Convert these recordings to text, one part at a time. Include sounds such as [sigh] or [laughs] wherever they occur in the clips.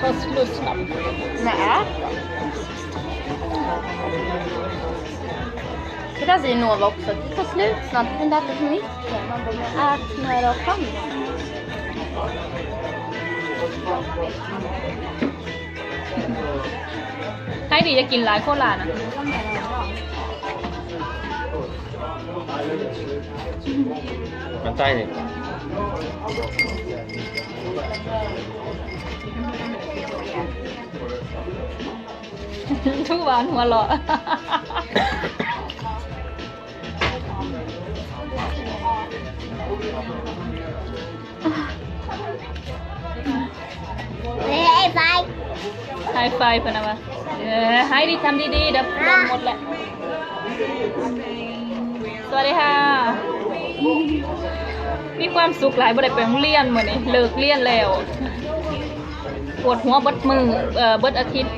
ta slutsnack. Nej. Det där säger Nova också. Det tar slut snart. Men det äter för mycket. Man bara, ät när du har Hej, det jag gillar kolan. มันใต้เลยทุกวันหัวหลาะไฮไฟไฮไฟพนะวะเออให้ดีทำดีๆเดี๋ยวลงหมดแหละสวัสดีค่ะ มีความสุขหลายบริดวไปงเรียนเหมือนนี่เลิกเรียนแล้วปวดหัวเบิดมือเอ่อเบิดอาทิตย์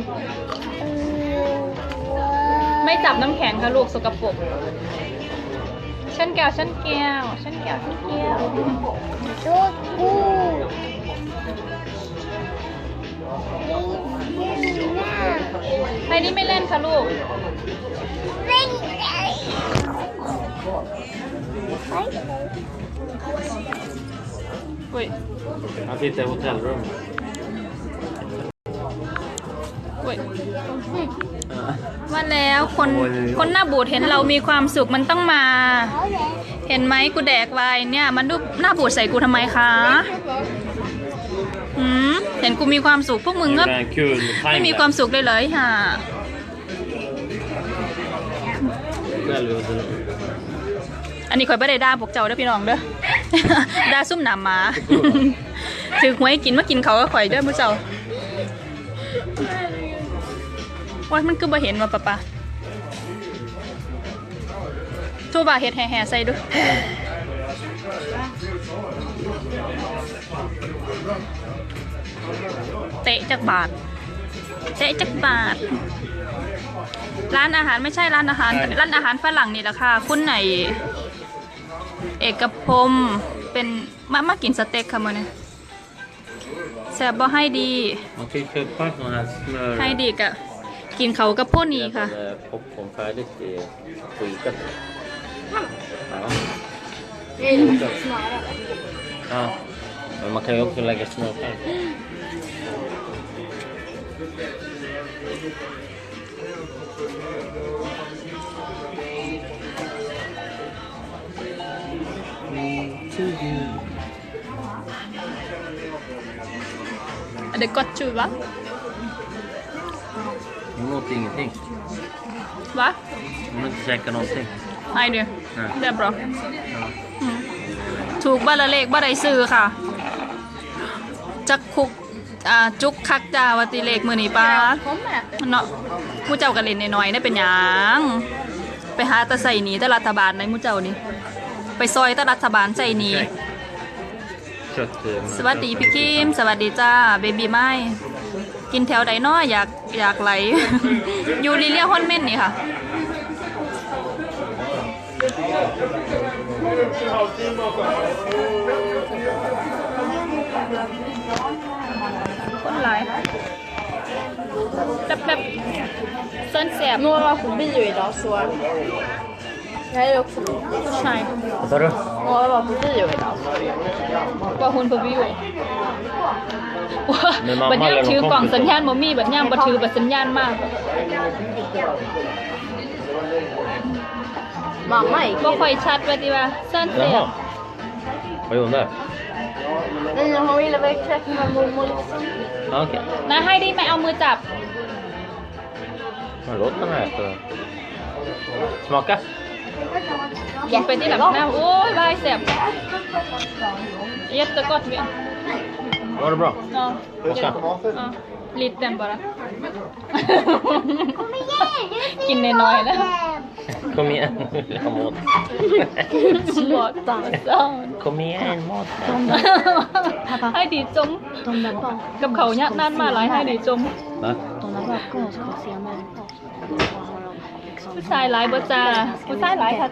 ไม่จับน้ำแข็งค่ะลูก สกปรก ชั้นแก้วชั้นแก้วชั้นแก้วชั้นแก้วดูกูไรนี่ไม่เล่นค่ะลูกเล่นเฮ้ยอาทิตย์เต็มเต็มเริ่ม้วยว่าแล้วคนคนหน้าบูดเห็นเรามีความสุขมันต้องมา เห็นไหมกูแดกวายเนี่ย มันดูหน้าบูดใส่กูทำไมคะหืมเห็นกูมีความสุขพวกมึงก็ไม่มีความสุขเลยเลยค่ะอันนี้คอยไป่ได้ด่าพวกเจ้าเด้อพี่น้องเด้อด่าซุ่มหนามหมาถือหวยกินมากินเขาก็คอยเด้อพวกเจ้าว่ามันก็อบ่เห็นว่าปะปะทูบ่าเห็ดแห่ๆใส่ดูเตะจักบาทเตะจักบาท ร้านอาหารไม่ใช่ร้านอาหาร ร้านอาหารฝรั่งนี่แหละค่ะ คุณไหนเอกพรมเป็นมามากินสเต็กค่ะมือนี่แซบบ่ให้ดีให้ดีกะกินเขากับพวกนี้ค่ะพบผมฟ้าด้วยเจคุยกันอ้ามันมาเคยกินอะไรกับสนบ์างนเด็กก็ชูวะ låter ingenting. Va? Om du inte käkar någonting. Nej du, Nej. det är bra. Ja. Mm. ถูกบ้านละเลขบ้านใดซื้อค่ะจักคุกอ่าจุกคักจาวติเลขมือนี่ป้าเนาะมูเจ้ากันเล่นน้อยๆได้เป็นอย่างไปหาตะใส่หนีแตะรัฐบาลในมูเจ้านี่ไปซอยตะรัฐบาลใส่หนี okay. สดเสวัสดีพี่คิม สวัสดีจ้าเบบี้ไม้กินแถวไดน้ออยากอยากไหลยูลิเลียฮอนเม่นนี่ค่ะคนไหลแป๊บแป๊บเส้นแสบนัวเราคุณไม่อยู่แล้วสววใช่เราุณใช่ขอโทด้ว่า我要把不自由的，把魂不飞了。我，แ娘抽光神仙没米，本娘不抽不神仙嘛。妈妈，不会擦吧？对吧？三天。่有呢。นั่งืนญญาณมากไม่อไ่เลยไปเช็คมันมือมือลิซซี่โอเคนะให้ดิไม่เอามือจับมารถตั้งไงเออสมอกัะเป็นที่แบบน่าโอ้ยบายเสียบเย็ดตะกอดเนียนโอ้บรอโลิตเต็มบาระกินนน้อยๆแล้วคมีอันหมดหมดต่างต้องคมีอันหมดให้ดีจมกับเขาเนี้ยนั่นมาหลายให้ดีจมตรงนั้นแบบก็เสียมากผู้ชายหลายบ่จ้าผู้ชายหลายค่ะ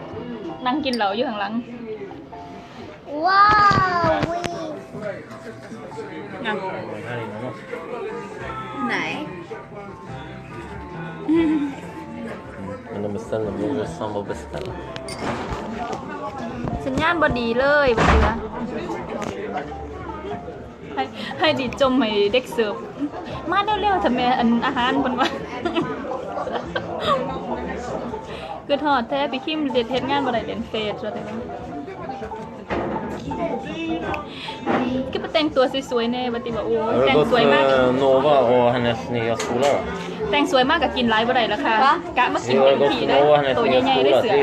นั่งกินเหล่าอยู่ข้างหลัง ว้าววินั่งไหน m e ส nome é Stella, meu s a m b บ é s t e l l สัญญาณบดีเลยบดีละให้ให้ดิจมให้เด็กเสิร์ฟมาเร็วๆทำไมอันอาหารบนวันกืถอดแท้ปีคิมเด็ดเฮ็ดงานบะไดเด่นเฟสอะไรแบี้ก็ไปแต่งตัวสวยๆในบัติบอกโอ้แต่งสวยมาก Nova och hennes nya skola แต่งสวยมากกับกินไลฟ์บะไดล่ะคะกะมากินเต็มที่ได้ตัวใหญ่ๆได้เสือ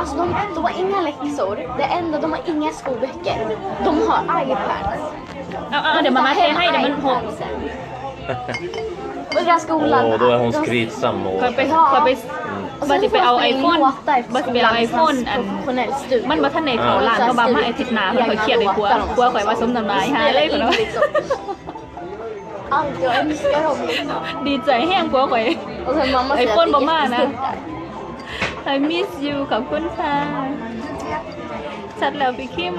Alltså de, de har inga läxor. Det enda, de har inga skolböcker. De har iPads. Ja, ja, det mamma s e r hej, det men hon... Unga skolan. d Åh, då är hon skrytsam. Och... เคยไปเคยไปบั iPhone บัดสิไปเอ iPhone อัน professionell มั studio. นบ่ทันได้เขาล้านก r บามาไอ้ทิศหนาเพิ่นข่อยเครียดเลยกลัว Allt jag älskar om l i k det. ดีใจแห้งกลัวข่อย Och sen mamma säger i p h o n att det är m n t e s t o r t I miss you ขอบคุณค่ะชัดแล้วพี่คิม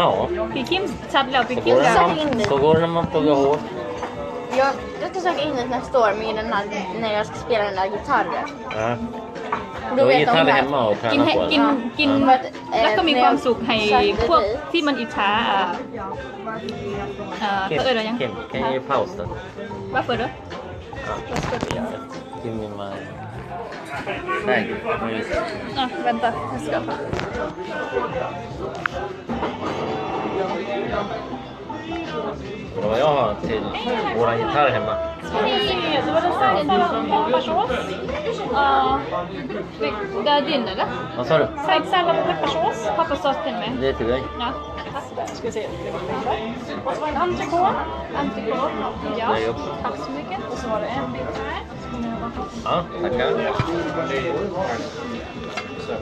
Ja, พี่คิมชัดแล้วพี่ så คิม t แล้ när ว man, så går det när man p l g g r hårt. Jag, jag ska söka in ett nästa år med den här, när jag ska spela den där gitarren. Ja. ดูเวทตรงแบแบบบกินให้กินกินอ่าแล้วก็มีความสุขให้พวกที่มันอิจฉาอ่าเอ่อเขาเอ่ยอะไรยัง Kim, can you pause that? ว่าเปิดด้วย Give me my... Thank you. Music. Ah, vänta, jag ska. Vad jag har till våran gitarr hemma. Hej! Det var den sämsta pepparsås. Ja. Det är din eller? Vad sa du? Säg sallad med pepparsås. Pappa sa till mig. Det är till dig. Ja. Tack. Ska se. Och så var det en entrecote. Entrecote. Ja. Tack så mycket. Och så var det en bit här. Ja, tackar. Sen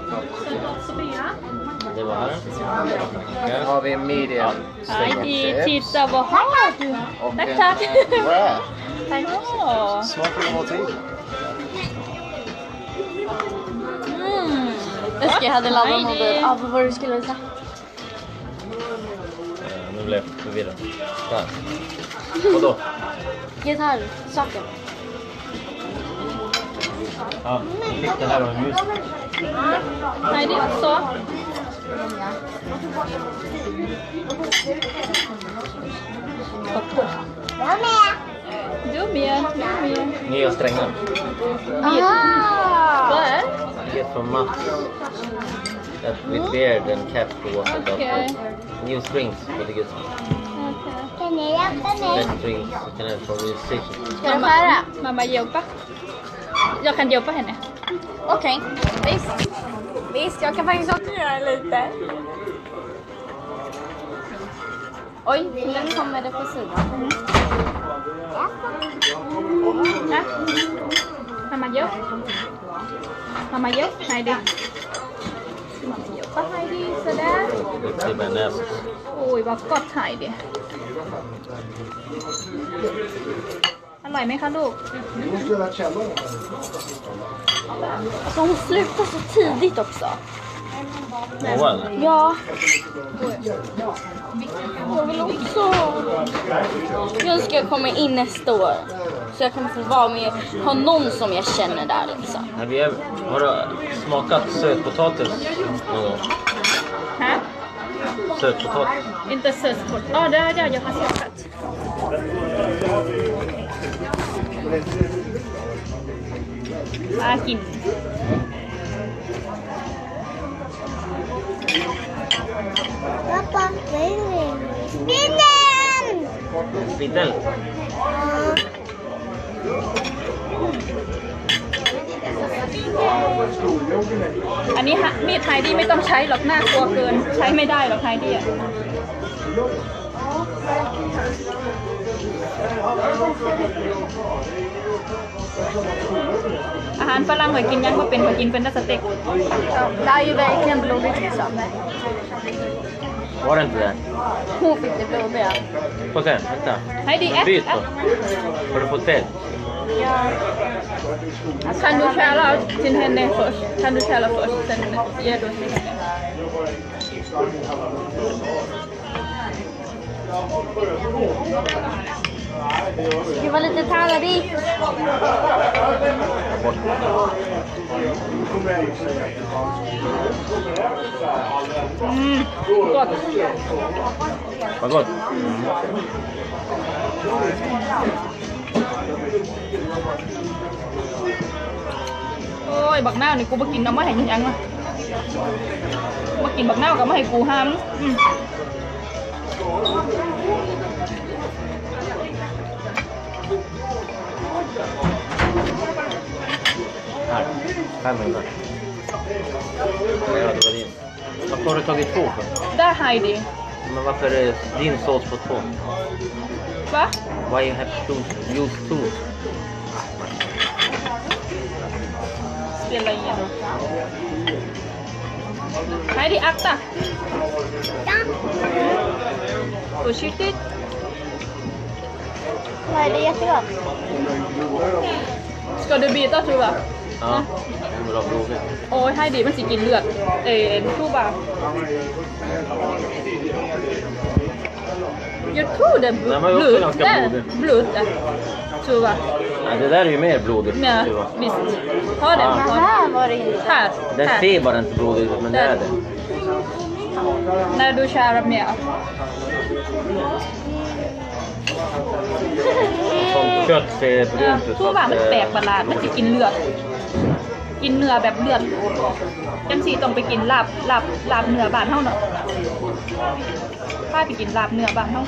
Sofia. Det var allt. har vi en medium Nej, titta vad har du? Tack, tack. Rare. Ja. Smakar det någonting? Mm. Önskar jag hade laddat mobil. Ja, vad var det du skulle säga? Eh, nu blev jag förvirrad. Där. [laughs] Vadå? Gitarrsaken. Ja, jag det här av en musiker. Nej, det är så. Du med, du med. Nya strängar. Ah. Vad är det? är från Mats. That with beard mm. and cap to wash it okay. New strings for the guest. Kan ni hjälpa mig? Best strings you can have from the Ska du skära? Mamma, hjälpa. Jag kan hjälpa henne. Okej, okay. visst. Visst, jag kan faktiskt också göra lite. Oj, nu kommer det på sidan. Mm. Ja. Mamma gör. Mamma gör. Heidi. Mamma gör på Heidi. Sådär. Oj, vad gott Heidi. ร่อยไหมคะลูก? Alltså, hon slutar så tidigt också. Jag vill också. Jag önskar jag kommer in nästa år. Så jag kan få vara med, ha någon som jag känner där liksom. Har, vi, har du smakat sötpotatis någon gång? Sötpotatis? Inte sötpotatis. Ja, det har jag. Jag har smakat. ปลากินแล้วปลาเป็นปินเนนปินเนอันนี้มีดไฮดี้ไม่ต้องใช้หรอกหน้ากลัวเกิน ใช้ไม่ได้หรอกไฮดี้อ่ะารฝรั่งข่อยกินยังบ่เป็นข่อยกินเป็นแต่สเต็ก Där är ju verkligen blodigt liksom. Var det inte det? Hon fick det blodiga. På den, vänta. Nej, det är Byt ett. då. Har du fått det? Kan du källa till henne först? Kan du källa först, sen ger du till henne? Chị vào lịch thao rồi đi Ngọt Quá ngọt Ôi, bậc nào này cô bất kín nó mới hành ăn à Bất kín bậc nào cả mới hành cú ham Ừ Här. 500. Ja, det var din. Varför har du tagit två för? Där Heidi. Men varför är din sås på två? Va? Why you have to use two? Spelar ingen Heidi, akta! Ja. Försiktigt. Nej, det är jättegott. Ska du byta tova? โอ้ยให้ดีมันสิกินเลือด เอ็นทูบะยูทูเดบบลูดเดบลูดเดทูบะอันนี้ได้หรือไม่บลูดเดไม่มิสท์ฮาร์ดฮาร์ดบริฮาร์ดเดซีบาร์นบลูดเดมันได้เดน่าดูชาแบบเนี้ยชุดเซบรูนชุดแบบแปลกประหลาดไม่จะกินเะลือดกินเนื้อแบบเลือดจังสีต้องไปกินลาบ ลาบ ลาบเนื้อบานเท่าเนาะป้าไปกินลาบเนื้อบานเท่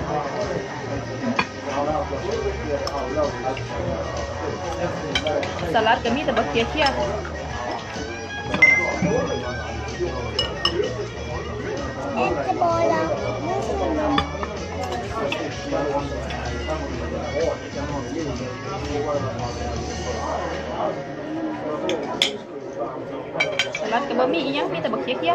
าอ Salat kami tebak kia-kia yang tebak kia-kia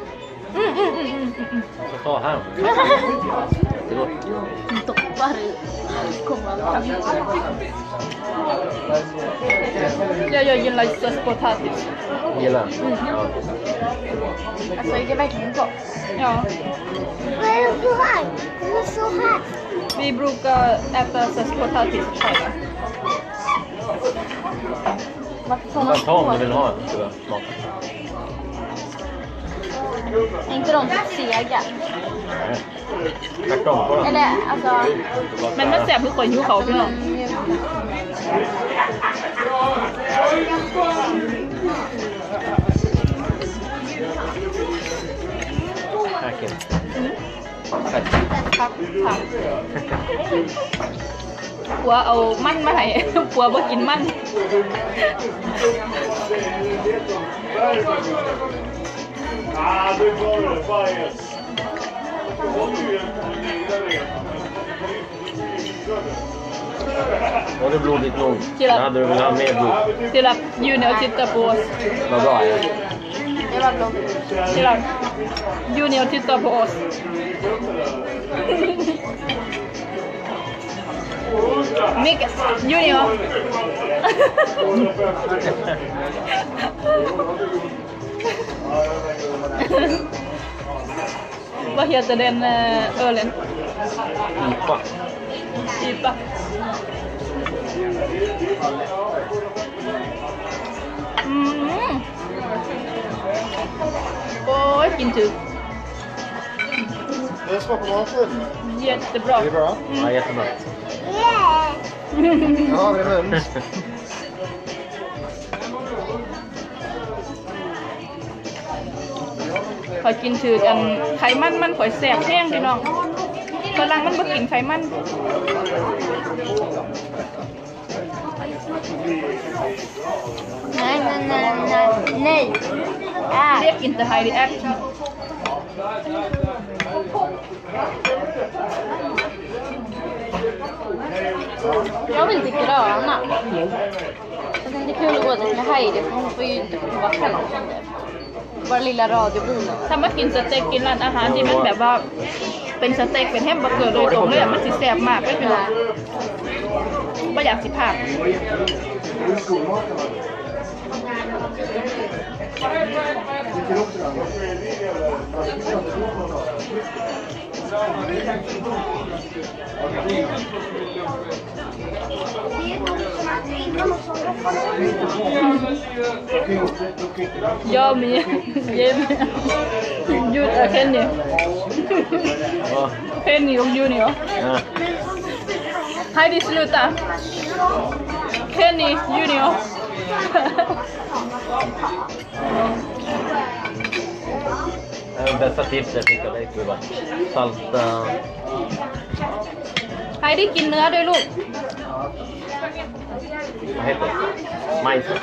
Mm, mm, mm, mm. Så ta här. Det går. Doppar i Ja, jag gillar just potatis. Gillar? Mm. Ja. Alltså det är verkligen gott. Ja. Vad är det här? Det är så här. Vi brukar äta sötpotatis på fredag. Varför tar man vill ha en Är inte de så sega? Tvärtom på dem. Eller alltså... มันมันแสบคือข่อยหิวเขาพี่น้องน่ากินผัดครับค่ะกลัวเอามั่นมาไหนกลัวบ่กินมั่น var det blodigt nog? Då hade du väl haft mer blod? Titta, Junior tittar på oss. Vad bra ja. Det var blodigt. Titta, Junior tittar på oss. Micke, Junior. [laughs] [laughs] Vad heter den eh, ölen? IPA. IPA. Mm. Åh, vilken tur. Den smakar bra Jättebra. Det är bra? Mm. Ja, jättebra. Mm. ja, det är [laughs] คอยกินถือกันไขมันมันคอยแสบแห้งพี่น้องฝลังมันบ่กินไขมันนั่นนั่นนั่นนั่นนี่เรียกอินแต่ไฮดีแอคเขาเป็นสิ่งที่เราอ่ะนะแต่ที่คือรู้ว่าจะไม่ให้เด็กคนเขาไปดูว่าใครหลอกคนเดยว่าลีลารอจะบูนถ้ามากินสเต็กกินร้านอาหารที่มันแบบว่าเป็นสเต็กเป็นแฮมเบอร์เกอร์โดยตรงเลยอะมันสิแซ่บมากไม่เป็นไรไม่อยากสิภาพ Ja, men jag... Junior, Kenny. Kenny och Junior. Heidi, sluta! Kenny, Junior. ব্যথা তীর্থ বিকালে কিবা সালতা ใครได้กินเนื้อด้วยลูกให้ไปไม่สิ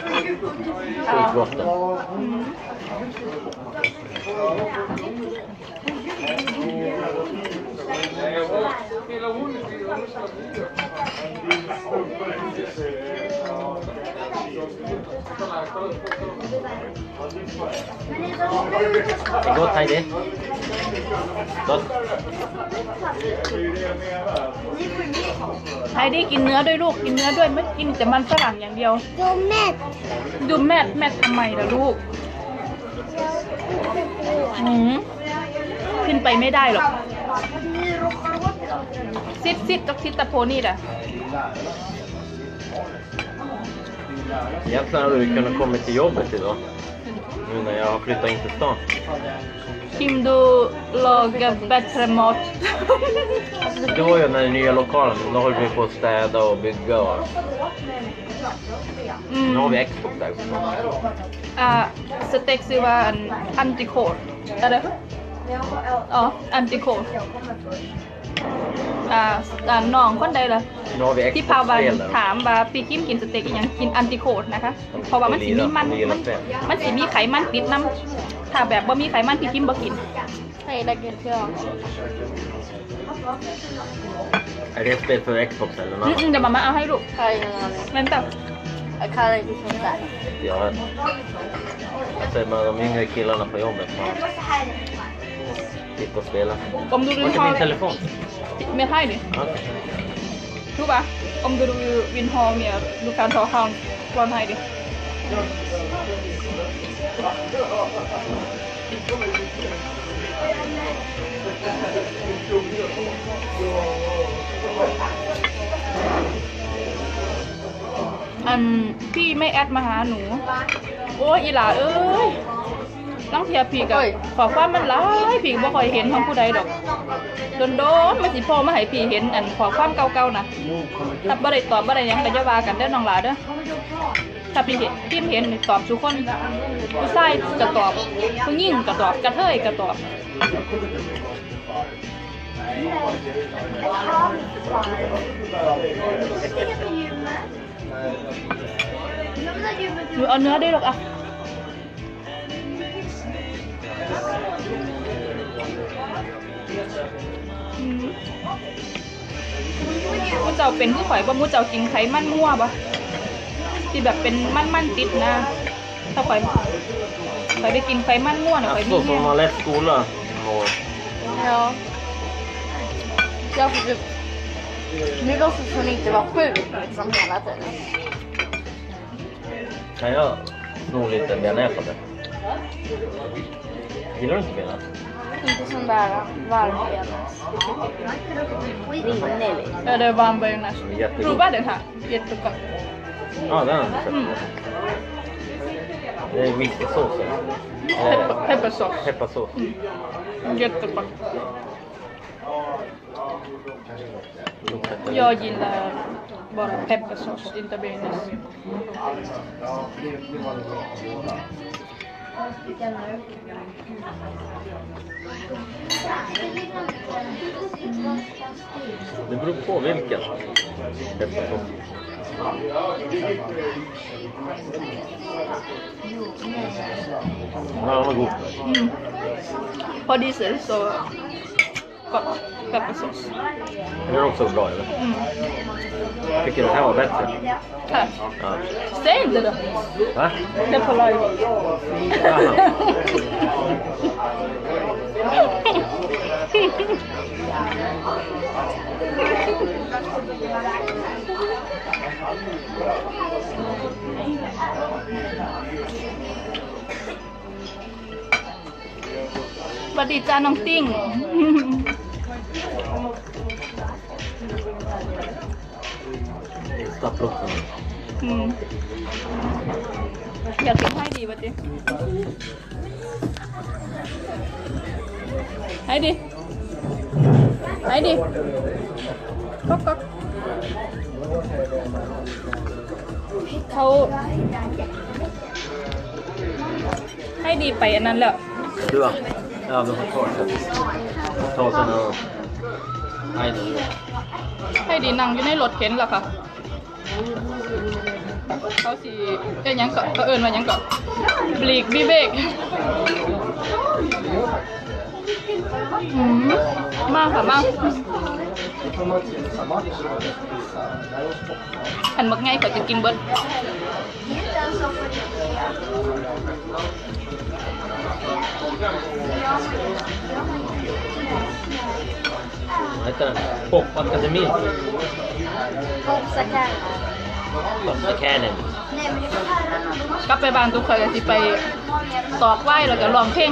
คือกรอบเรถไทยเด็ไทยได้กินเนื้อด้วยลูกกินเนื้อด้วยไม่กินแต่มันฝรั่งอย่างเดียว ดูแม่ดูแม่แม่ทำไมล่ะลูกหืมขึ้นไปไม่ได้หรอกซิดซิดต้องซิดตะโพนี่ละ Egentligen hade du kunnat komma till jobbet idag. Nu när jag har flyttat in till stan. Kim, du lagar bättre mat. Det var ju den nya lokalen. Nu håller vi på att städa och bygga. Och... Mm. Nu har vi export där. Uh, var en antikår. Eller? Ja, antikår. อาน้องคนใดล่ะที่พาวันถามว่าปีกิมกินสเต็กอย่างกินอันติโคดนะคะเพราะว่ามันสีมีมันมันมันสีมีไขมันติดน้ำถ้าแบบว่ามีไขมันปีกิมบ่กินใช่ได้กินเชียวอันนี้เป็นเฟรชผมใส่แล้วเนาะเดี๋ยวมาเอาให้ลูกใครเงินแบบใครที่สนใจเดี๋ยวใส่มาตรงนี้ให้กินแล้วนะพยองแบบนี้ sitta och spela. Om du vill ha... min telefon? Med Heini? Okej. Okay. om du vill ha mer, du kan ta hand från Heidi. อันพี่ไม่แอดมาหาหนู โอ้ยอีหลาเอ้ยต้องเทียพีกับขอความมันร้ายพีบ่ค่อยเห็นของผู้ใดดอกโดนโดนมาสิพ่อมาให้พีเห็นอันขอความเก่าๆนะถ้าบ่ได้ตอบบ่ได้ยังก็จะว่ากันเด้อน้องหลาเด้อถ้าพีเห็นพี่เห็นตอบทุกคน ผู้ชายกะตอบผู้หญิงก็ตอบกระเทยก็ตอบหนูเอาเนื้อได้หรอกอ่ะมืู้เจ้าเป็นผู้ข่อยบ่ามูเจ้ากินไข่มันมั่วบ่ที่แบบเป็นมันมันติดนะ ถ้าข่อยข่อยไปกินไข่มันมั่วนหน่อยข่เนี่ยมาเลสกูเหรอโหเดี๋ยวเจ้าผู้นี่ก็สุดสนดทแบ่ว่าเพือนสมัยละเนี่ยใช่เหรอนู่นเลนแต่เดี๋ยวแน่ก่อนเลย Gillar du inte benet? Inte sån där varmbenas. Rinnig Ja, det är varm varmbenas. Prova den här. Jättegott. Ja, ah, den har jag köpt. Det är vinkelsås. Peppa, pepparsås. Pepparsås. Mm. Jättegott. Jag gillar bara pepparsås, inte bearnaise. Det beror på vilken. Eftersom. Ja, den var god. Mm. Har diesel så Pepper sauce. Eller are also eller? Mm. Tycker den här var bättre? Här? Ja. Säg inte det! วัสดีจ้าน้องติ้งอยากเก็บให้ดีวะจิให้ดิให้ดิก๊อกก๊อกเขาให้ดีไปอันนั้นแหล้ว Do Ja, har kvar den. o t a t i s e n och... Nej, det är ju... ให้ดีนั่งอยู่ในรถเข็นหรอคะเขาสีเอ็ยังกาะเขเอิญมายังกาะบลีกบีเบก มากค่ะมากหันมักไงเขาจะกินเบิด Vad heter d ก n p ก p p a t ม a s i m i r Popsa Popsa c a n n o กลับไปบ้านทุกคนี่ไปตอกไหว้แล้วก็ร้องเพลง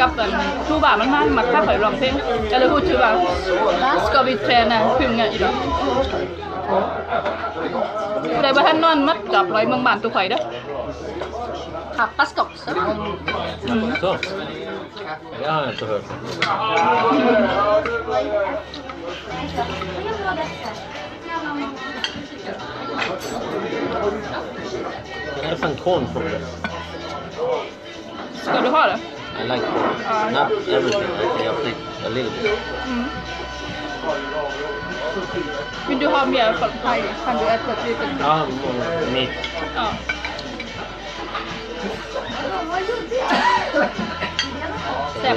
กับแบบชูบามันมากมักถ้าไปอร้องเพลงก็เลยพูดชูบ่าสกอบิทเทรนน่ะพิมพ์ไงอีลอกผู้ใดบ่ทนนอนมัดกับร้อยเมืองบ้านตุกข่ยเด้อค่ะพัสกุอ Det har inte hört det. är fan corn Ska du ha det? I like corn. Not everything. I can play a little bit. Mm. Vill du ha mer paj? Kan du äta lite litet? Ja, mitt. Ja. [laughs] ซ่บ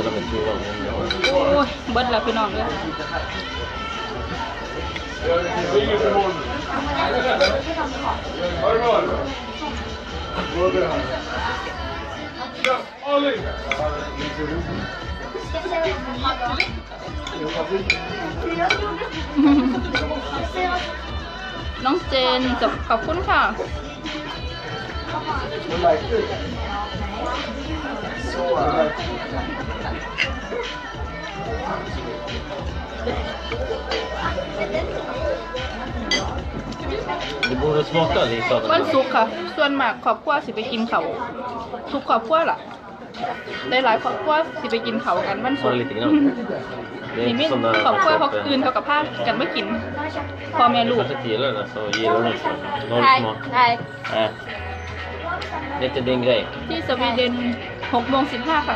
โอ้ยเบิดแล้วพี่น้องเลยน้องเจนจบขอบคุณค่ะมันสุกค่ะส่วนมากขอบกล้วสิไปกินเขาสุกขอบกล้วล่ะ ได้หลายขอบกล้วสิไปกินเขากันมันสุกนี่มิ้ีขอบกล้วเขาคืนเขากับผ้ากันไม่กิน พอแม่ลูกนีใช่เน่จะด้งไงที่สวีเดนหกโมงสิบห้าค่ะ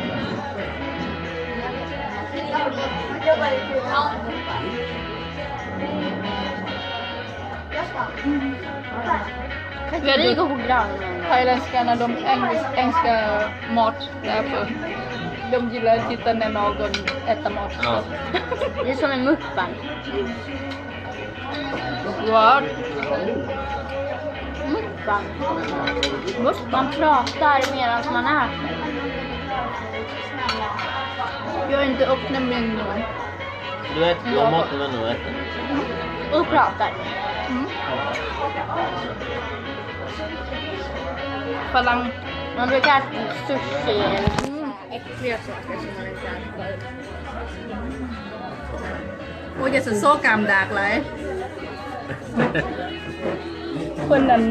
Vi hade ju thailändskarna, de engelska mat där De gillar att titta när någon äter mat. Ja. [laughs] Det är som en mukbang. What? Mukbang. Man pratar medan man äter. Jag har inte öppnat min mun. Du äter, jag matar mig nu äter. Och pratar. Mm. Falang, man brukar äta sushi eller mm. äckliga saker som man inte äter förut. Och det är så gammaldags. คนนั้น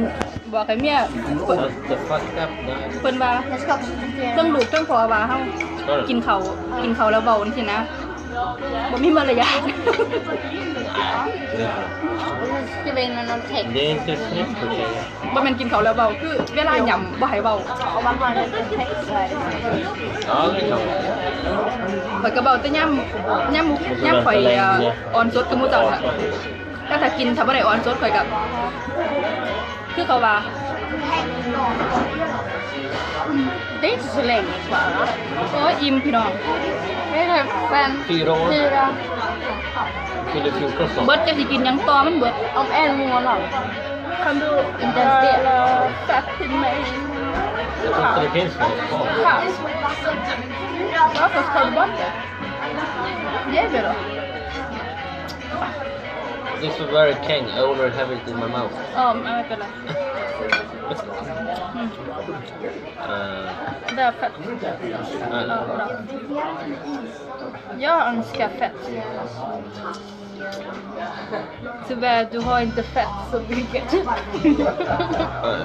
บอกใครเมียเปิดเปิดฟอสแทบได้เพิ่่ต้องลูต้องพอว่าเฮากินเขากินเขาแล้วเบาทีนะบ่มีมารยาทจะเป็นนอนแข็ง t บ่เป็นกินเขาแล้วเบาคือเวลาหยำบ่ให้เบาเอาบางวันเป็นแข็งเลย Okay, no. ข่อยก็เบาแต่ย่ำย่ำย่ำข่อยอ่อนซดกับหมู่เจ้านะแต่ถ้ากินถ้าบ่ได้ออนซดข่อยก็คือเขาว่าเด็กสุดเล่งกว่าโอ้อิมพี่น้องไม่ใช่แฟนฟีโรสฟีโรสฟีโรสก็สองเบิร์ดจะสิกินยังตอมันเบิร์ดเอาแอนมัวหรอคอนดูอินเตอร์เซียสัตว์ถงไหมค่ะค่ะแล้วก็สตอบัคเย้เบลล์ This is very king. I already have it in my mouth. Ja, men jag vet det. Mm. Uh, det är fett. Jag önskar fett. Tyvärr, du har inte fett så mycket. uh.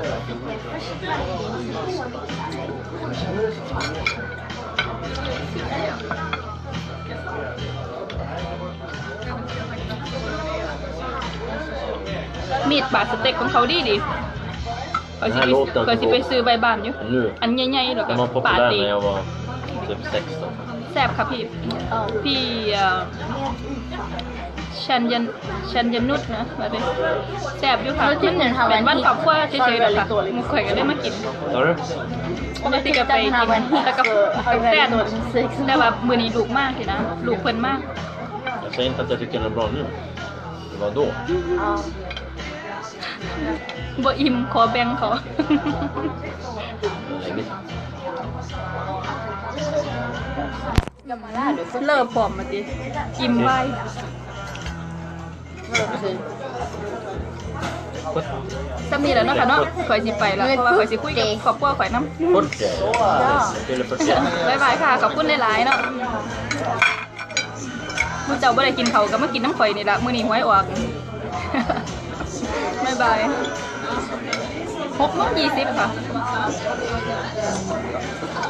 [laughs] มีดบาดสเต็กของเขาดีดิเขาสิไปไปซื้อใบบานอยู่ อันใหญ่ๆแล้วก็ปาดตี แซบค่ะพี่ พี่เชันยันชันยันนุชนะมาดิแซบอยู่ค่ะ่นเป็นนทบ้านตรอบขั้วเฉยๆแบบค่ะหมุกข่อยกนได้มากิน Sa du? กติก็ไปกินแต่กับแซบแแต่ว่ามือนี้ลูกมากลยนะลูกเพินมาก Jag säger inte a t ่ jag ร้อน e นี่ n är น r a n บอิมขอแบงขาเลิกผอมมาดิอิ่มไว้จำมีแล้วเนาะค่ะเนาะ ข่อยสิไปแล้วเพราะว่าข่อยสิคุยกับขอบพ่อคข่อยน้ำบ๊ายบายค่ะขอบคุณหลาย ๆ เนาะมูเจ้าบ่ได้กินเขาก็มากินน้ำข่อยนี่ละมื้อนี้หวยออกไม่บายหกโมงยี่สิบค่ะ